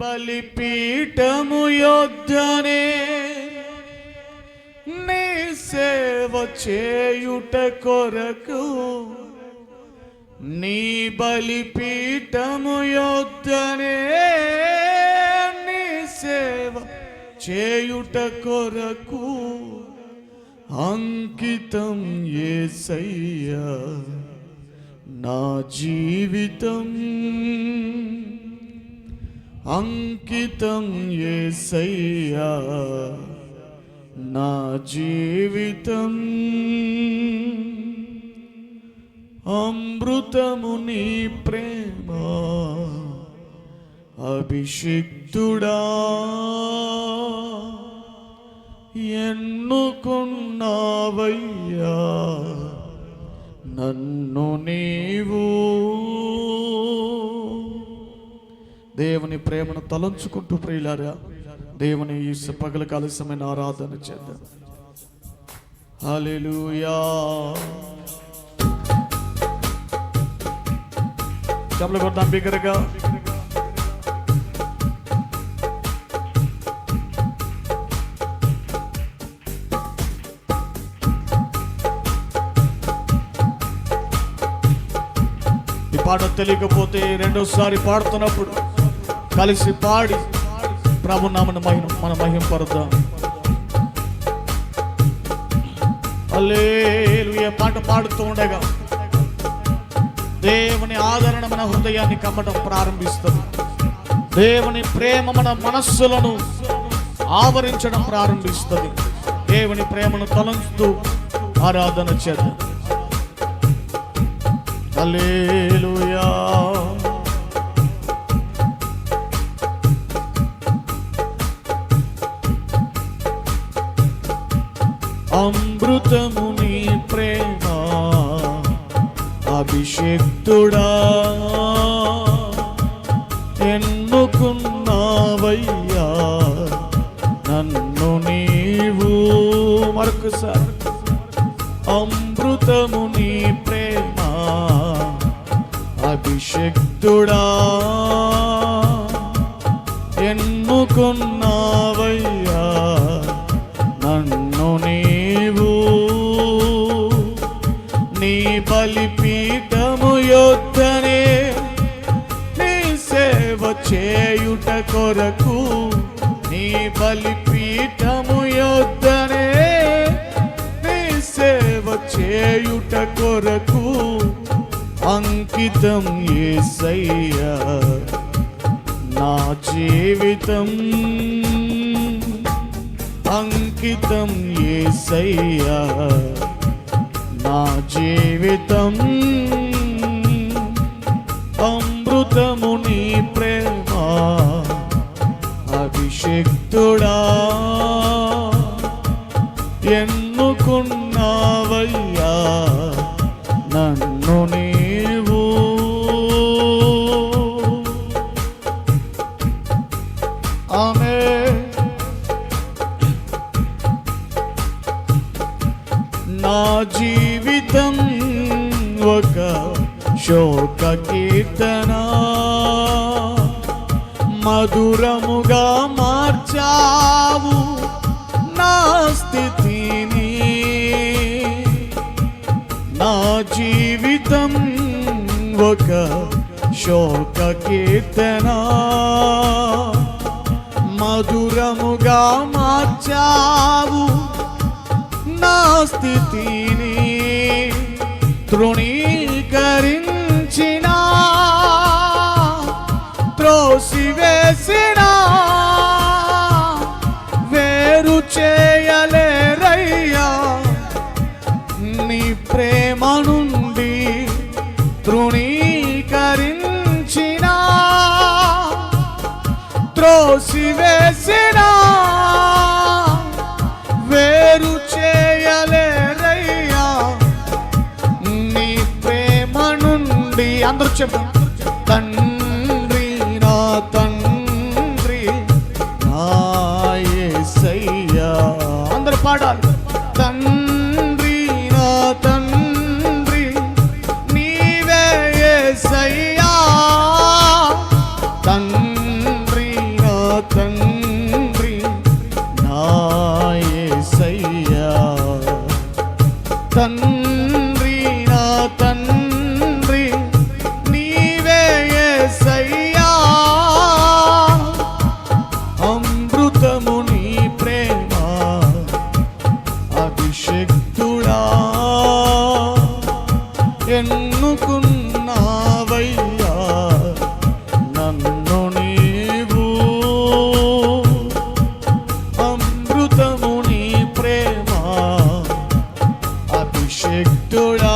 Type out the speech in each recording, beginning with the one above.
బలిపీఠము యొద్దనే నీ సేవ చేయుట కొరకు నీ బలిపీఠము యొద్దనే నీ సేవ చేయుట కొరకు అంకితం ఏసయ్యా నా జీవితం. అంకితం ఏసయ్యా నా జీవితం అమృతము నీ ప్రేమ అభిషిక్తుడా. ఎన్నుకున్నావయ్యా నన్ను నీవు దేవుని ప్రేమను తలంచుకుంటూ ప్రియులారా దేవుని ఈ పగల కాలసమైన ఆరాధన చేద్దాం. హల్లెలూయా. చప్పలు కొట్టాం బిగ్గరగా. ఈ పాట తెలియకపోతే రెండోసారి పాడుతున్నప్పుడు కలిసి పాడి ప్రభు మహిమ మన మహిమ పరుద్దాం హల్లెలూయా. పాట పాడుతూ ఉండగా దేవుని ఆదరణ మన హృదయాన్ని కమ్మటం ప్రారంభిస్తుంది దేవుని ప్రేమ మన మనస్సులను ఆవరించడం ప్రారంభిస్తుంది దేవుని ప్రేమను తలంచుతూ ఆరాధన చేద్దాం. హల్లెలూయా. అమృతము నీ ప్రేమ అభిషేక్తుడా. ఎన్నుకున్నావయ్యా నన్ను నీవు? మరొకసారి. అమృతము నీ ప్రేమ అభిషక్తుడా. కొరకు అంకితం ఏసయ్యా నా జీవితం అంకితం ఏసయ్యా నా జీవితం అమృతము నీ ప్రేమ అభిషేక్తుడా. ఎన్నుకున్నావయ్యా? మధురముగా మార్చావు నా స్థితిని. నా జీవితం ఒక శోక కీర్తన మధురముగా మార్చావు నా స్థితిని. తృణీ చేయలేరయ్యా. నీ ప్రేమ నుండి తృణీకరించిన త్రోసివేసిన వేరు చేయలేరయ్యా. నీ ప్రేమ నుండి అందరూ చెప్పండి. ஆந்திர பாடல். தன் అభిషక్తుడా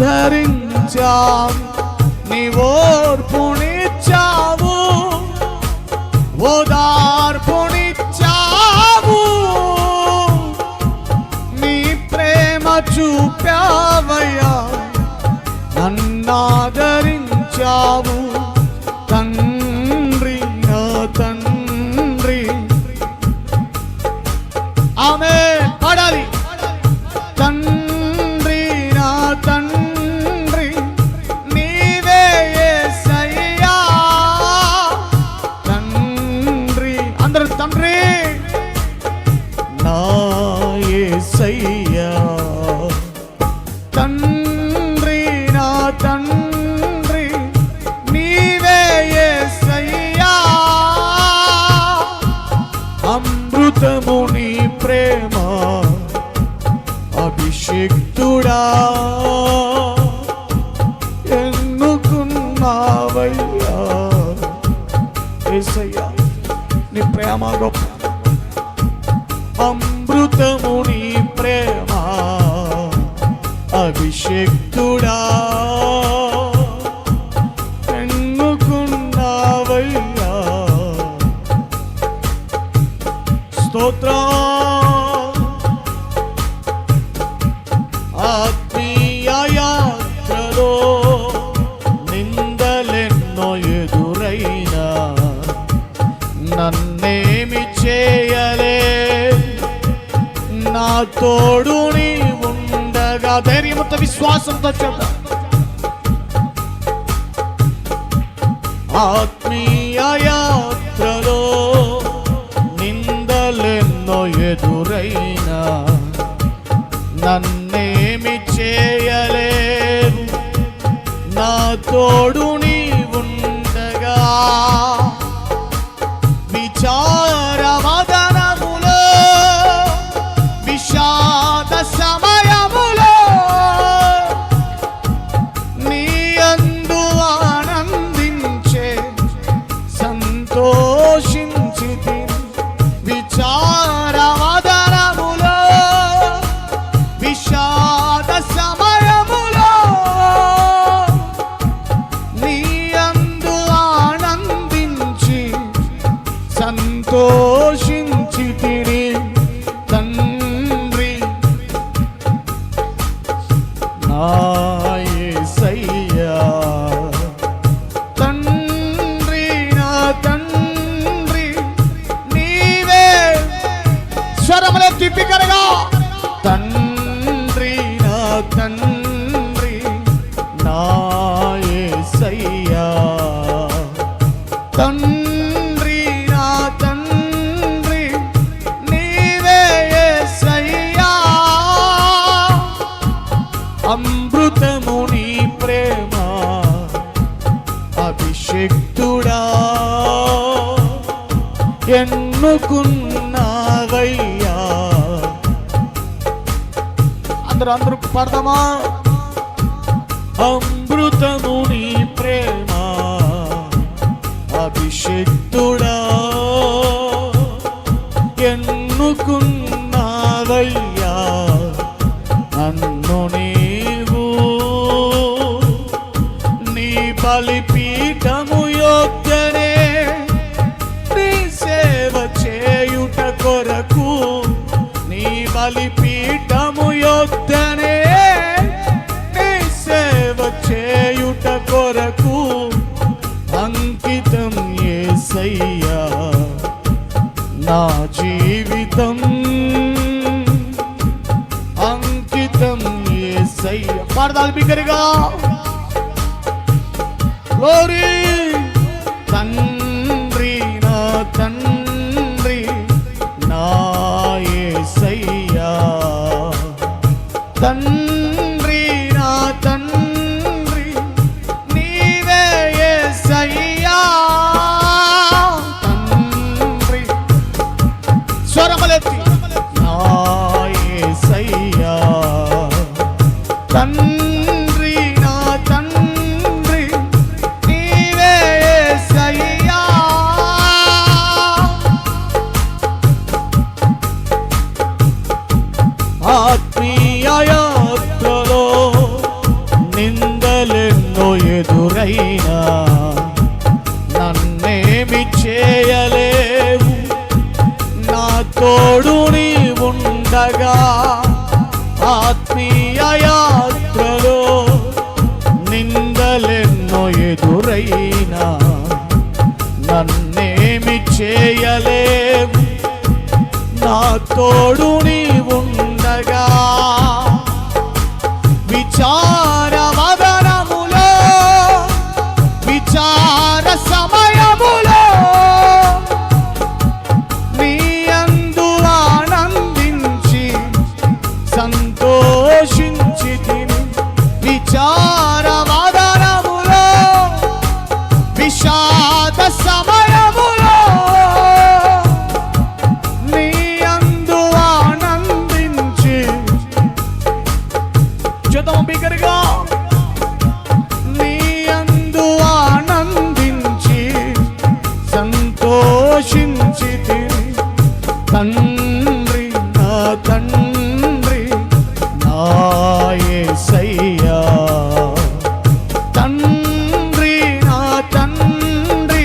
నన్నాదరించావు నీ ఓర్పునిచ్చావు ఓదార్పునిచ్చావు. నీ ప్రేమ చూపావయ్యా నన్నాదరించావు. పాడదాలు బిగ్గరగా. గ్లోరీ చేయలేవు. నా తోడు నీ ఉండగా విచార తండ్రి నా తండ్రి నాయసయ్యా తండ్రి నా తండ్రి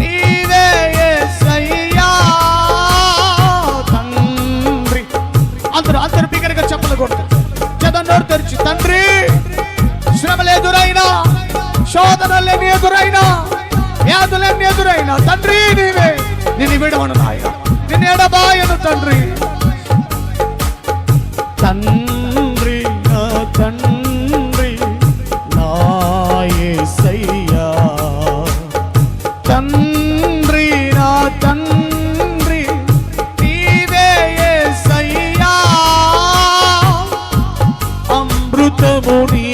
నీవే ఏసయ్యా. తండ్రి. అందరూ అందరు బిగరగా చెప్పలు కొడతారు. చదన్నోరు తెరిచి తండ్రి శ్రమలు ఎదురైనా శోధనలు ఎదురైనా వ్యాధులన్నీ ఎదురైనా తండ్రి నీవే నేను విడవను. తండ్రి తండ్రి నా తండ్రి నాయసయ్యా తండ్రి నా తండ్రి నీవే ఏసయ్యా అమృతముని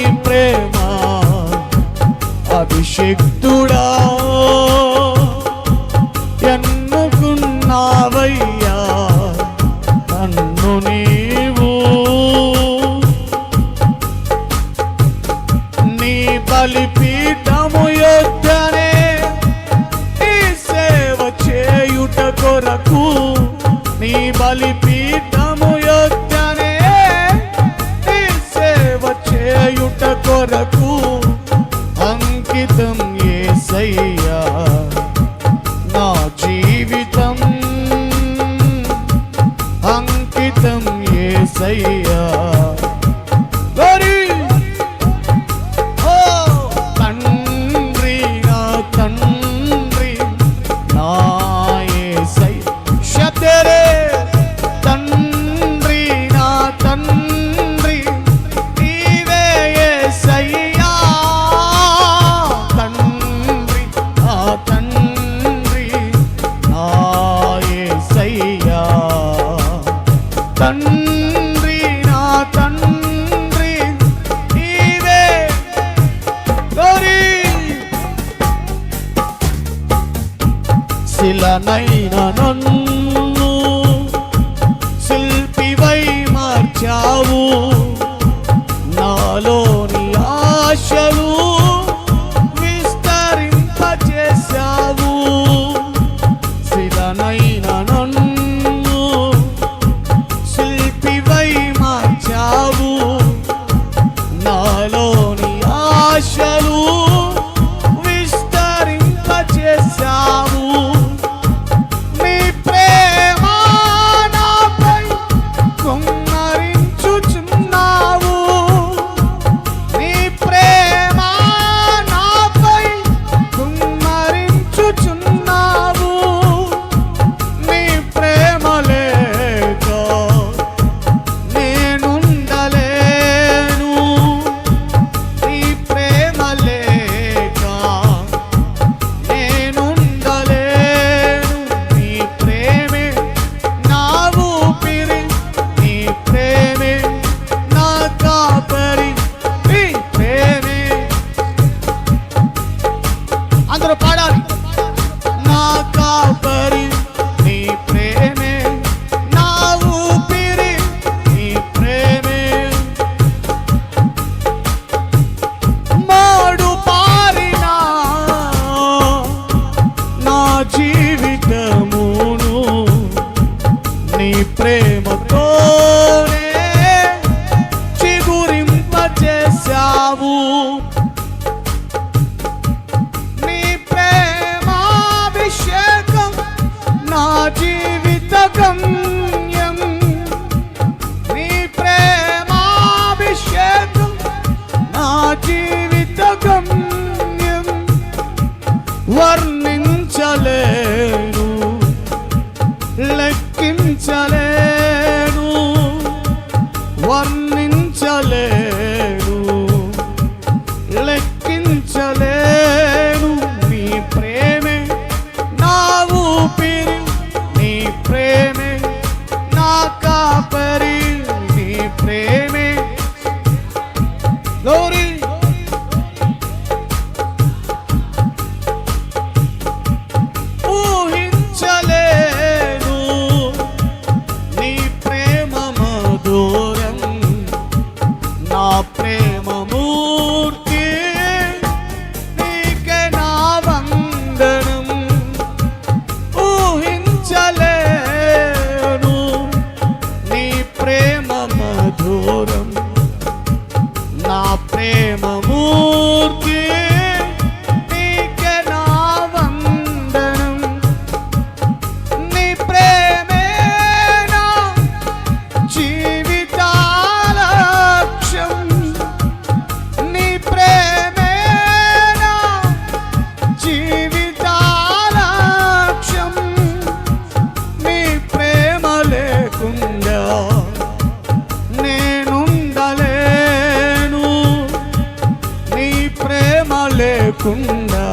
లేకుండా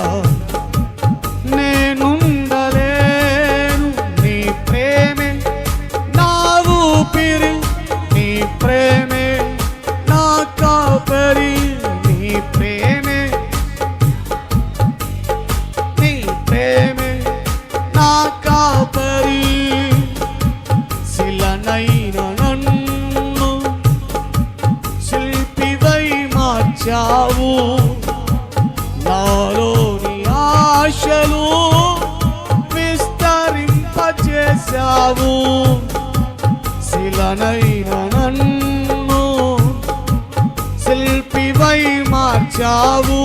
మార్చావు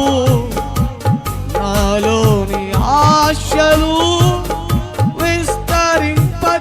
నాలోని ఆశలు విస్తరింపచేశావు.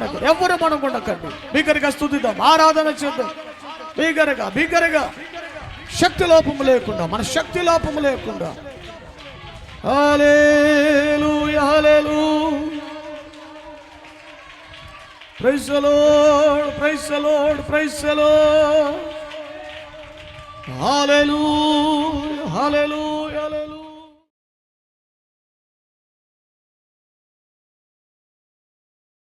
మనకు ఎవరు మనకు ఉండకండి బిగ్గరగా స్థుతిద్దాం ఆరాధన చేద్దాం. బిగ్గరగా బిగ్గరగా శక్తి లోపము లేకుండా మన శక్తి లోపము లేకుండా. హలేలు హలేలు ప్రైసలోడ్ హాలెలు